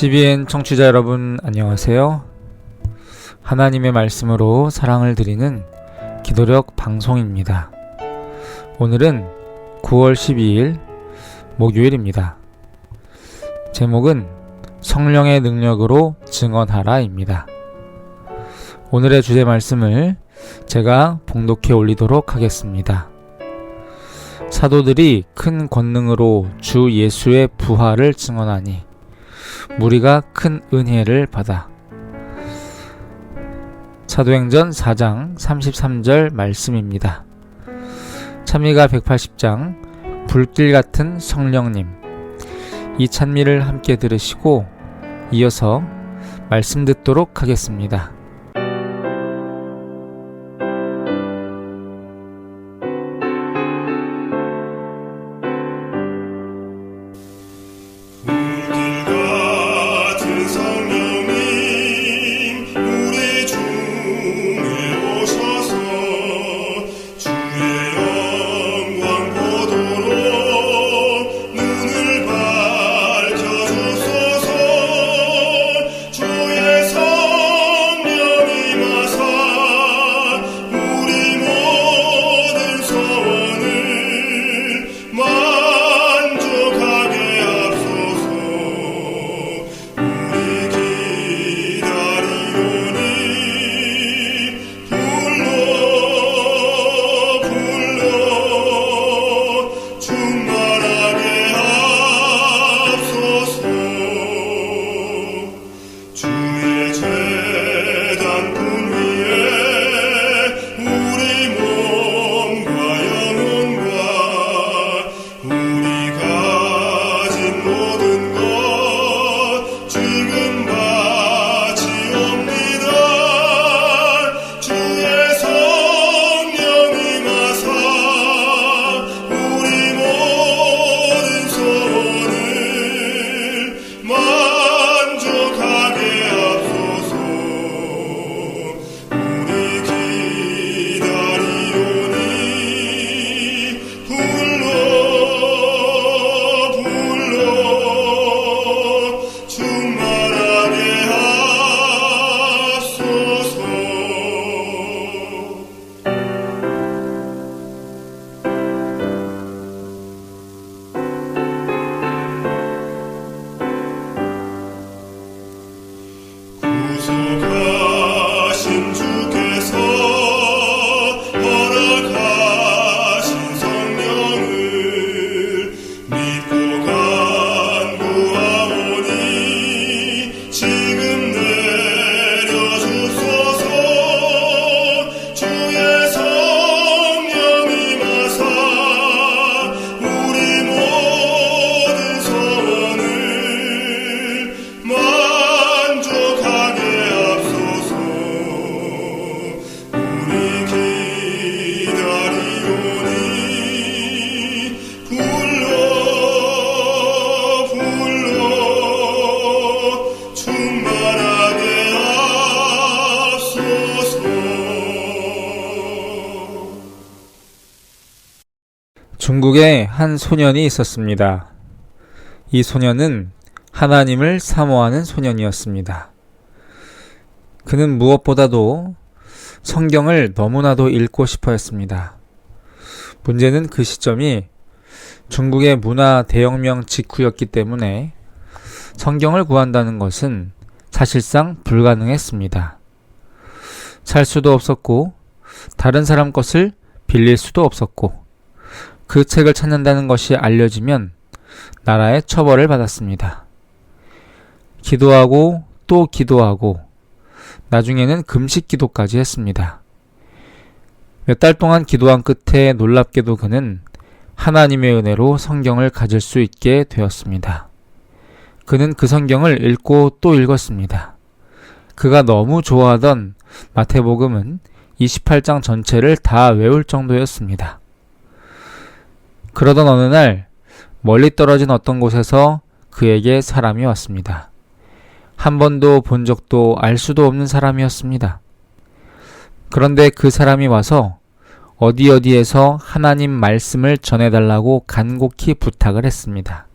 CBN 청취자 여러분 안녕하세요. 하나님의 말씀으로 사랑을 드리는 기도력 방송입니다. 오늘은 9월 12일 목요일입니다. 제목은 성령의 능력으로 증언하라입니다. 오늘의 주제 말씀을 제가 봉독해 올리도록 하겠습니다. 사도들이 큰 권능으로 주 예수의 부활을 증언하니 무리가 큰 은혜를 받아 사도행전 4장 33절 말씀입니다. 찬미가 180장 불길 같은 성령님 이 찬미를 함께 들으시고 이어서 말씀 듣도록 하겠습니다. 한 소년이 있었습니다. 이 소년은 하나님을 사모하는 소년이었습니다. 그는 무엇보다도 성경을 너무나도 읽고 싶어 했습니다. 문제는 그 시점이 중국의 문화 대혁명 직후였기 때문에 성경을 구한다는 것은 사실상 불가능했습니다. 살 수도 없었고, 다른 사람 것을 빌릴 수도 없었고, 그 책을 찾는다는 것이 알려지면 나라의 처벌을 받았습니다. 기도하고 또 기도하고 나중에는 금식 기도까지 했습니다. 몇 달 동안 기도한 끝에 놀랍게도 그는 하나님의 은혜로 성경을 가질 수 있게 되었습니다. 그는 그 성경을 읽고 또 읽었습니다. 그가 너무 좋아하던 마태복음은 28장 전체를 다 외울 정도였습니다. 그러던 어느 날 멀리 떨어진 어떤 곳에서 그에게 사람이 왔습니다. 한 번도 본 적도 알 수도 없는 사람이었습니다. 그런데 그 사람이 와서 어디 어디에서 하나님 말씀을 전해달라고 간곡히 부탁을 했습니다.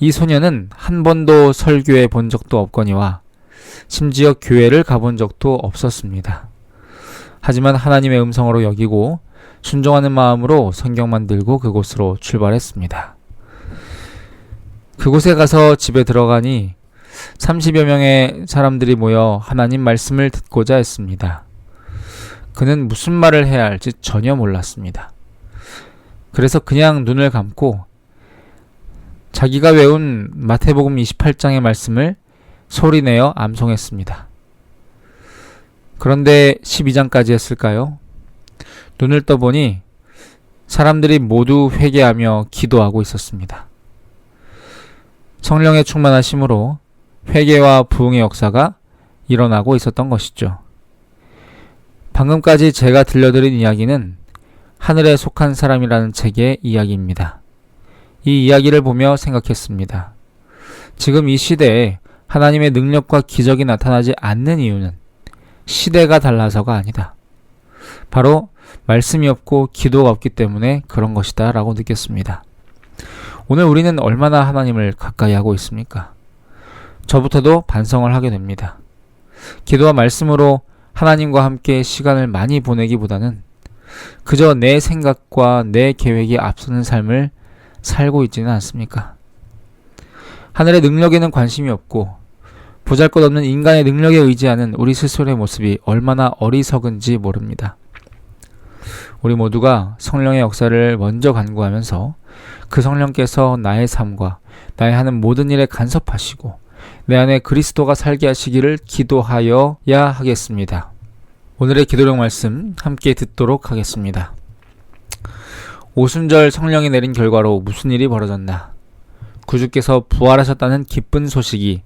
이 소녀는 한 번도 설교해 본 적도 없거니와 심지어 교회를 가본 적도 없었습니다. 하지만 하나님의 음성으로 여기고 순종하는 마음으로 성경만 들고 그곳으로 출발했습니다. 그곳에 가서 집에 들어가니 30여 명의 사람들이 모여 하나님 말씀을 듣고자 했습니다. 그는 무슨 말을 해야 할지 전혀 몰랐습니다. 그래서 그냥 눈을 감고 자기가 외운 마태복음 28장의 말씀을 소리내어 암송했습니다. 그런데 12장까지 했을까요? 눈을 떠보니 사람들이 모두 회개하며 기도하고 있었습니다. 성령의 충만하심으로 회개와 부흥의 역사가 일어나고 있었던 것이죠. 방금까지 제가 들려드린 이야기는 하늘에 속한 사람이라는 책의 이야기입니다. 이 이야기를 보며 생각했습니다. 지금 이 시대에 하나님의 능력과 기적이 나타나지 않는 이유는 시대가 달라서가 아니다. 바로 말씀이 없고 기도가 없기 때문에 그런 것이다 라고 느꼈습니다. 오늘 우리는 얼마나 하나님을 가까이 하고 있습니까? 저부터도 반성을 하게 됩니다. 기도와 말씀으로 하나님과 함께 시간을 많이 보내기보다는 그저 내 생각과 내 계획이 앞서는 삶을 살고 있지는 않습니까? 하늘의 능력에는 관심이 없고 보잘 것 없는 인간의 능력에 의지하는 우리 스스로의 모습이 얼마나 어리석은지 모릅니다. 우리 모두가 성령의 역사를 먼저 간구하면서 그 성령께서 나의 삶과 나의 하는 모든 일에 간섭하시고 내 안에 그리스도가 살게 하시기를 기도하여야 하겠습니다. 오늘의 기도령 말씀 함께 듣도록 하겠습니다. 오순절 성령이 내린 결과로 무슨 일이 벌어졌나? 구주께서 부활하셨다는 기쁜 소식이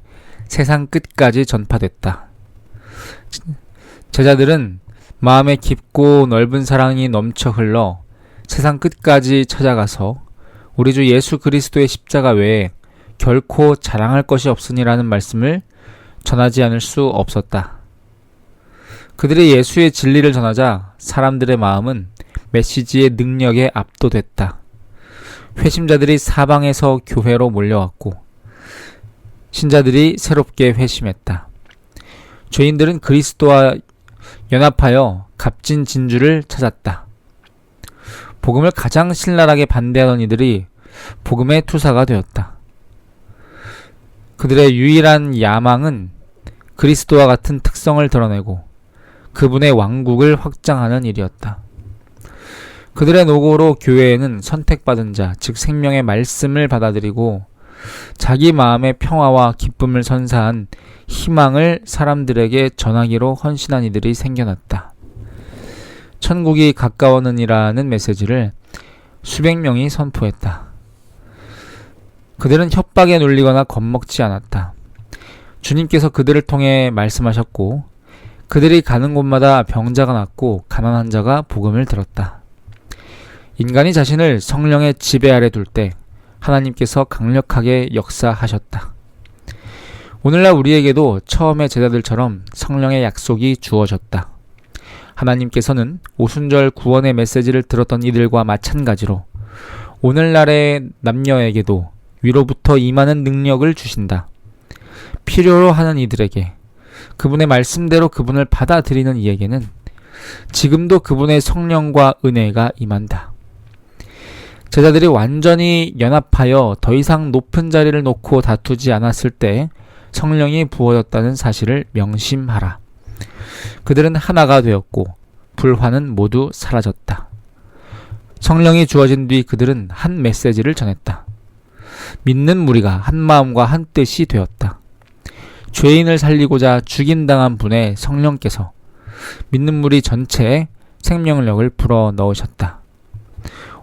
세상 끝까지 전파됐다. 제자들은 마음에 깊고 넓은 사랑이 넘쳐 흘러 세상 끝까지 찾아가서 우리 주 예수 그리스도의 십자가 외에 결코 자랑할 것이 없으니라는 말씀을 전하지 않을 수 없었다. 그들이 예수의 진리를 전하자 사람들의 마음은 메시지의 능력에 압도됐다. 회심자들이 사방에서 교회로 몰려왔고 신자들이 새롭게 회심했다. 죄인들은 그리스도와 연합하여 값진 진주를 찾았다. 복음을 가장 신랄하게 반대하던 이들이 복음의 투사가 되었다. 그들의 유일한 야망은 그리스도와 같은 특성을 드러내고 그분의 왕국을 확장하는 일이었다. 그들의 노고로 교회에는 선택받은 자, 즉 생명의 말씀을 받아들이고 자기 마음의 평화와 기쁨을 선사한 희망을 사람들에게 전하기로 헌신한 이들이 생겨났다. 천국이 가까워는이라는 메시지를 수백 명이 선포했다. 그들은 협박에 눌리거나 겁먹지 않았다. 주님께서 그들을 통해 말씀하셨고 그들이 가는 곳마다 병자가 낫고 가난한 자가 복음을 들었다. 인간이 자신을 성령의 지배 아래 둘 때 하나님께서 강력하게 역사하셨다. 오늘날 우리에게도 처음의 제자들처럼 성령의 약속이 주어졌다. 하나님께서는 오순절 구원의 메시지를 들었던 이들과 마찬가지로 오늘날의 남녀에게도 위로부터 임하는 능력을 주신다. 필요로 하는 이들에게 그분의 말씀대로 그분을 받아들이는 이에게는 지금도 그분의 성령과 은혜가 임한다. 제자들이 완전히 연합하여 더 이상 높은 자리를 놓고 다투지 않았을 때 성령이 부어졌다는 사실을 명심하라. 그들은 하나가 되었고 불화는 모두 사라졌다. 성령이 주어진 뒤 그들은 한 메시지를 전했다. 믿는 무리가 한 마음과 한 뜻이 되었다. 죄인을 살리고자 죽임당한 분의 성령께서 믿는 무리 전체에 생명력을 불어 넣으셨다.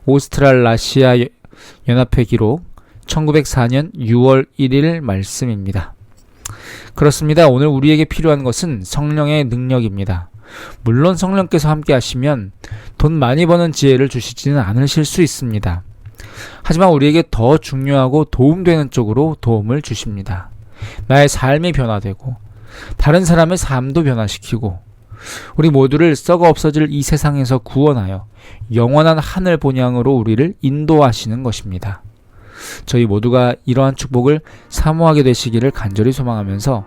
오스트랄라시아 연합회 기록 1904년 6월 1일 말씀입니다. 그렇습니다. 오늘 우리에게 필요한 것은 성령의 능력입니다. 물론 성령께서 함께 하시면 돈 많이 버는 지혜를 주시지는 않으실 수 있습니다. 하지만 우리에게 더 중요하고 도움되는 쪽으로 도움을 주십니다. 나의 삶이 변화되고 다른 사람의 삶도 변화시키고 우리 모두를 썩어 없어질 이 세상에서 구원하여 영원한 하늘 본향으로 우리를 인도하시는 것입니다. 저희 모두가 이러한 축복을 사모하게 되시기를 간절히 소망하면서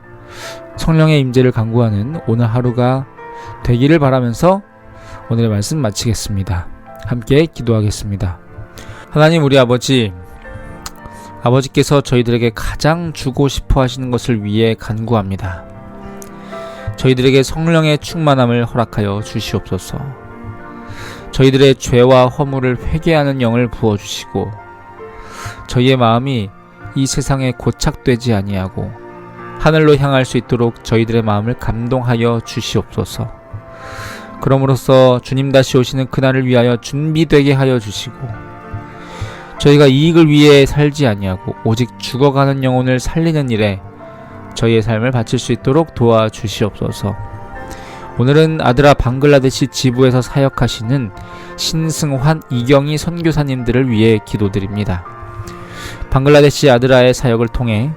성령의 임재를 간구하는 오늘 하루가 되기를 바라면서 오늘의 말씀 마치겠습니다. 함께 기도하겠습니다. 하나님 우리 아버지 아버지께서 저희들에게 가장 주고 싶어 하시는 것을 위해 간구합니다. 저희들에게 성령의 충만함을 허락하여 주시옵소서. 저희들의 죄와 허물을 회개하는 영을 부어 주시고 저희의 마음이 이 세상에 고착되지 아니하고 하늘로 향할 수 있도록 저희들의 마음을 감동하여 주시옵소서. 그럼으로써 주님 다시 오시는 그날을 위하여 준비되게 하여 주시고 저희가 이익을 위해 살지 아니하고 오직 죽어가는 영혼을 살리는 일에 저희의 삶을 바칠 수 있도록 도와 주시옵소서. 오늘은 아드라 방글라데시 지부에서 사역하시는 신승환 이경희 선교사님들을 위해 기도드립니다. 방글라데시 아드라의 사역을 통해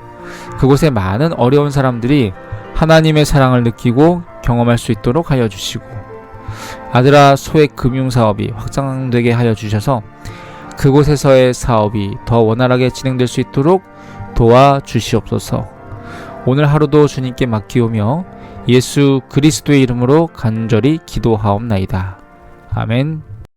그곳에 많은 어려운 사람들이 하나님의 사랑을 느끼고 경험할 수 있도록 하여 주시고 아드라 소액 금융 사업이 확장되게 하여 주셔서 그곳에서의 사업이 더 원활하게 진행될 수 있도록 도와 주시옵소서. 오늘 하루도 주님께 맡기오며 예수 그리스도의 이름으로 간절히 기도하옵나이다. 아멘.